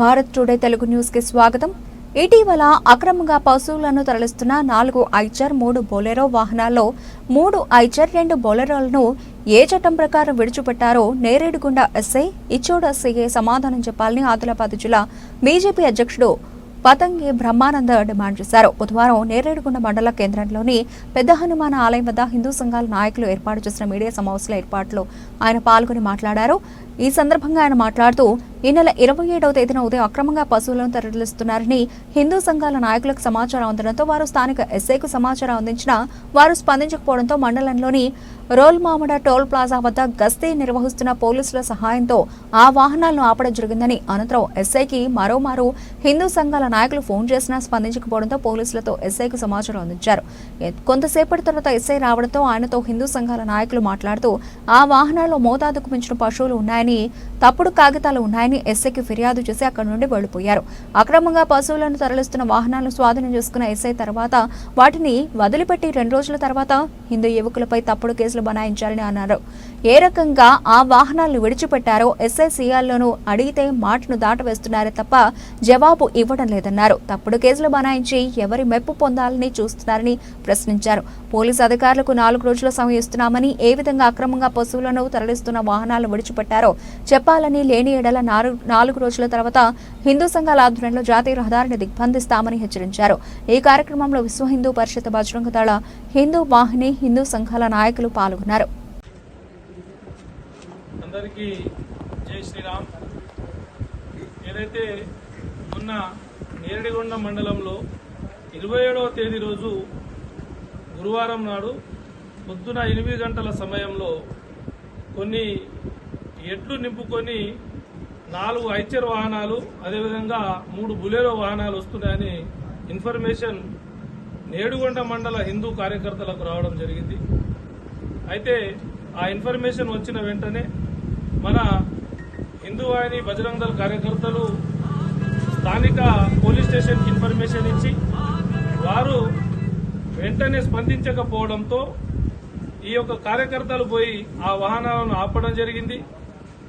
Bharat today Telugu న్యూస్కి స్వాగతం. ఇటీవల అక్రమంగా పశువులను తరలిస్తున్న నాలుగు ఐచర్ మూడు బొలెరో వాహనాల్లో మూడు ఐచర్ రెండు బొలెరోలను ఏ చట్టం ప్రకారం విడిచిపెట్టారో నేరేడుగుండ ఎస్ఐ ఇచ్చోడ సీఏ సమాధానం చెప్పాలని ఆదిలాబాద్ జిల్లా బీజేపీ అధ్యక్షుడు పతంగి బ్రహ్మానంద డిమాండ్ చేశారు. బుధవారం నేరేడుగుండ మండల కేంద్రంలోని పెద్ద హనుమాన ఆలయం వద్ద హిందూ సంఘాల నాయకులు ఏర్పాటు చేసిన మీడియా సమావేశాల ఏర్పాట్లో ఆయన పాల్గొని మాట్లాడారు. ఈ సందర్భంగా ఆయన మాట్లాడుతూ ఈ నెల ఇరవై ఏడవ తేదీన ఉదయం అక్రమంగా పశువులను తరలిస్తున్నారని హిందూ సంఘాల నాయకులకు సమాచారం అందడంతో వారు స్థానిక ఎస్ఐకు సమాచారం అందించినా వారు స్పందించకపోవడంతో మండలంలోని రోల్మామడ టోల్ ప్లాజా వద్ద గస్తీ నిర్వహిస్తున్న పోలీసుల సహాయంతో ఆ వాహనాలను ఆపడం జరిగిందని అనంతరం ఎస్ఐకి మరోమారు హిందూ సంఘాల నాయకులు ఫోన్ చేసినా స్పందించకపోవడంతో పోలీసులతో ఎస్ఐకు సమాచారం అందించారు. కొంతసేపటి తర్వాత ఎస్ఐ రావడంతో ఆయనతో హిందూ సంఘాల నాయకులు మాట్లాడుతూ ఆ వాహనాల్లో మోతాదుకు మించిన పశువులు ఉన్నాయని తప్పుడు కాగితాలు ఉన్నాయని ఎస్ఐకి ఫిర్యాదు చేసి అక్కడి నుండి వెళ్ళిపోయారు అక్రమంగా పశువులను తరలిస్తున్న వాహనాలను స్వాధీనం చేసుకున్న ఎస్ఐ తర్వాత వాటిని వదిలిపెట్టి రెండు రోజుల తర్వాత హిందూ యువకులపై తప్పుడు కేసులు బనాయించాలని అన్నారు. ఏ రకంగా ఆ వాహనాలను విడిచిపెట్టారో ఎస్ఐ సీఆర్లను అడిగితే మాటను దాటవేస్తున్నారే తప్ప జవాబు ఇవ్వడం లేదన్నారు. తప్పుడు కేసులు బనాయించి ఎవరి మెప్పు పొందాలని చూస్తున్నారని ప్రశ్నించారు. పోలీసు అధికారులకు నాలుగు రోజుల సమయం ఇస్తున్నామని ఏ విధంగా అక్రమంగా పశువులను తరలిస్తున్న వాహనాలను విడిచిపెట్టారో చెప్పాలని లేని ఎడల నాలుగు రోజుల తర్వాత హిందూ సంఘాల ఆధ్వర్యంలో జాతీయ రహదారిని దిగ్బంధిస్తామని హెచ్చరించారు. ఈ కార్యక్రమంలో విశ్వ హిందూ పరిషత్ బజరంగ దళ హిందూ వాహిని హిందూ సంఘాల నాయకులు పాల్గొన్నారు. అందరికీ జై శ్రీరామ్. ఏదైతే మొన్న నేరడిగొండ మండలంలో ఇరవై ఏడవ తేదీ రోజు గురువారం నాడు పొద్దున ఎనిమిది గంటల సమయంలో కొన్ని ఎడ్లు నింపుకొని నాలుగు ఐచర్ వాహనాలు అదేవిధంగా మూడు బులేరో వాహనాలు వస్తున్నాయని ఇన్ఫర్మేషన్ నేడుగొండ మండల హిందూ కార్యకర్తలకు రావడం జరిగింది. అయితే ఆ ఇన్ఫర్మేషన్ వచ్చిన వెంటనే మన హిందూ వాహిని బజరంగ దళ కార్యకర్తలు స్థానిక పోలీస్ స్టేషన్కి ఇన్ఫర్మేషన్ ఇచ్చి వారు వెంటనే స్పందించకపోవడంతో ఈ యొక్క కార్యకర్తలు పోయి ఆ వాహనాలను ఆపడం జరిగింది.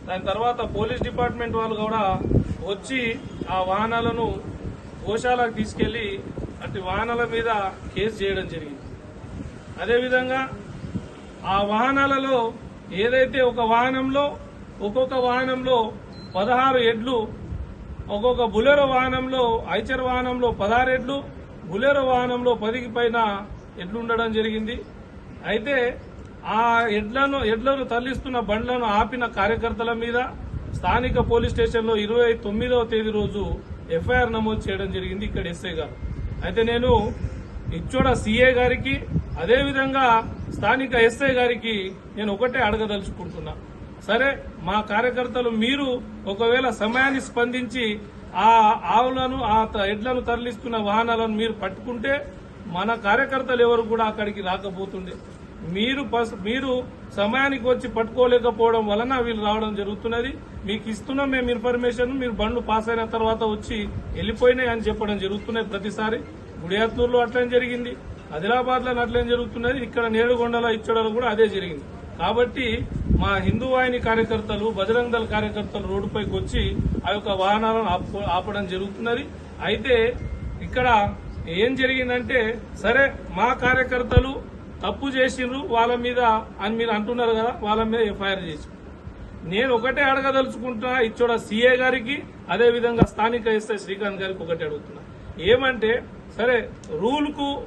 దాని తర్వాత పోలీస్ డిపార్ట్మెంట్ వాళ్ళు కూడా వచ్చి ఆ వాహనాలను గోశాలకు తీసుకెళ్ళి అటు వాహనాల మీద కేసు చేయడం జరిగింది. అదేవిధంగా ఆ వాహనాలలో ఏదైతే ఒక వాహనంలో ఒక్కొక్క వాహనంలో పదహారు ఎడ్లు ఒక్కొక్క బులెరో వాహనంలో ఐచర్ వాహనంలో పదహారు ఎడ్లు బులెరో వాహనంలో పదికి పైన ఎడ్లు ఉండడం జరిగింది. అయితే ఆ ఎడ్లను ఎడ్లను తరలిస్తున్న బండ్లను ఆపిన కార్యకర్తల మీద స్థానిక పోలీస్ స్టేషన్లో ఇరవై తొమ్మిదవ తేదీ రోజు ఎఫ్ఐఆర్ నమోదు చేయడం జరిగింది ఇక్కడ ఎస్ఐ గారు. అయితే నేను ఇచ్చోడ సిఏ గారికి అదేవిధంగా స్థానిక ఎస్ఐ గారికి నేను ఒకటే అడగదలుచుకుంటున్నా. సరే మా కార్యకర్తలు మీరు ఒకవేళ సమయాన్ని స్పందించి ఆ ఆవులను ఆ త- ఎడ్లను తరలిస్తున్న వాహనాలను మీరు పట్టుకుంటే మన కార్యకర్తలు ఎవరు కూడా అక్కడికి రాకపోతుండే. మీరు పస్- మీరు సమయానికి వచ్చి పట్టుకోలేకపోవడం వలన వీళ్ళు రావడం జరుగుతున్నది. మీకు ఇస్తున్నాం మేము ఇన్ఫర్మేషన్ మీరు బండ్లు పాస్ అయిన తర్వాత వచ్చి వెళ్ళిపోయినాయి అని చెప్పడం జరుగుతున్నది ప్రతిసారి. గుడియాత్నూరులో అట్లనే జరిగింది. ఆదిలాబాద్లో అట్లనే జరుగుతున్నది. ఇక్కడ నేడుగొండలో ఇచ్చడలో కూడా అదే జరిగింది. కాబట్టి మా హిందూ వాహిని కార్యకర్తలు బజరంగ దళ కార్యకర్తలు రోడ్డుపైకి వచ్చి ఆ యొక్క వాహనాలను ఆపు- ఆపడం జరుగుతున్నది. అయితే ఇక్కడ ఏం జరిగిందంటే సరే మా కార్యకర్తలు తప్పు చేసిండ్రు వాళ్ళ మీద అని మీరు అంటున్నారు కదా వాళ్ళ మీద ఎఫ్ఐఆర్ చేసి. నేను ఒకటే అడగదలుచుకుంటున్నా ఇచ్చోడ సీఏ గారికి అదే విధంగా స్థానిక ఎస్ఐ శ్రీకాంత్ గారికి ఒకటే అడుగుతున్నా. ఏమంటే సరే రూల్కు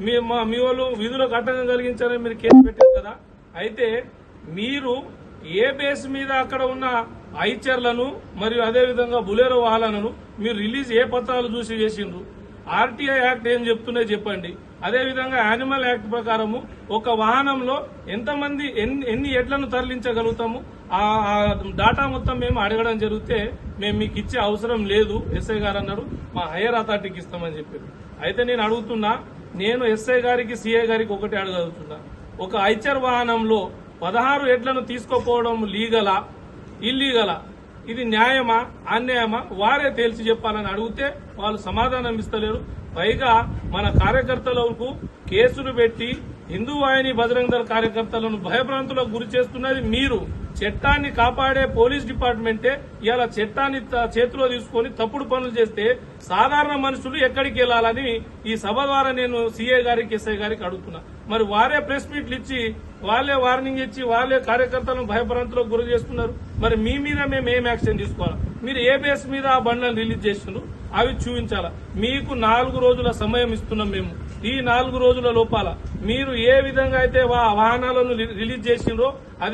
మీ మా- మీ వాళ్ళు విధులకు అడ్డంగా కలిగించారని మీరు కేసు పెట్టారు కదా అయితే మీరు ఏ బేస్ మీద అక్కడ ఉన్న ఐచర్లను మరియు అదే విధంగా వాహనాలను మీరు రిలీజ్ ఏ పత్రాలు చూసి చేసిండ్రు? ఆర్టీఐ యాక్ట్ ఏం చెప్తున్నాయి చెప్పండి. అదేవిధంగా యానిమల్ యాక్ట్ ప్రకారము ఒక వాహనంలో ఎంతమంది ఎన్ని ఎన్ని ఎడ్లను తరలించగలుగుతాము? ఆ డాటా మొత్తం మేము అడగడం జరిగితే మేము మీకు ఇచ్చే అవసరం లేదు ఎస్ఐ గారు అన్నారు మా హైయర్ అథారిటీకి ఇస్తామని చెప్పారు. అయితే నేను అడుగుతున్నా నేను ఎస్ఐ గారికి సిఐ గారికి ఒకటి అడగలుగుతున్నా. ఒక ఐచర్ వాహనంలో పదహారు ఎడ్లను తీసుకోపోవడం లీగలా? ఇల్లీగలా? ఇది న్యాయమా? అన్యాయమా? వారే తేల్చి చెప్పాలని అడిగితే వాళ్ళు సమాధానం ఇస్తలేరు. పైగా మన కార్యకర్తలకు కేసులు పెట్టి హిందూ వాహిని బజరంగ దళ కార్యకర్తలను భయభ్రాంతులకు గురి చేస్తున్నది మీరు. చట్టాన్ని కాపాడే పోలీస్ డిపార్ట్మెంటే ఇలా చట్టాన్ని చేతిలో తీసుకొని తప్పుడు పనులు చేస్తే సాధారణ మనుషులు ఎక్కడికి వెళ్ళాలని ఈ సభ ద్వారా నేను సీఏ గారికి ఎస్ఐ గారికి అడుగుతున్నా. మరి వారే ప్రెస్ మీట్లు ఇచ్చి వాళ్ళే వార్నింగ్ ఇచ్చి వాళ్ళే కార్యకర్తలను భయభ్రాంతులకు గురి చేస్తున్నారు. మరి మీ మీద మేము ఏం యాక్షన్ తీసుకోవాలి? మీరు ఏ బేస్ మీద ఆ బండ్లను రిలీజ్ చేస్తున్నారు అవి చూపించాలా? మీకు నాలుగు రోజుల సమయం ఇస్తున్నాం మేము. ఈ నాలుగు రోజుల లోపాల మీరు ఏ విధంగా అయితే వా- వాహనాలను రిలీజ్ చేసిండ్రో అది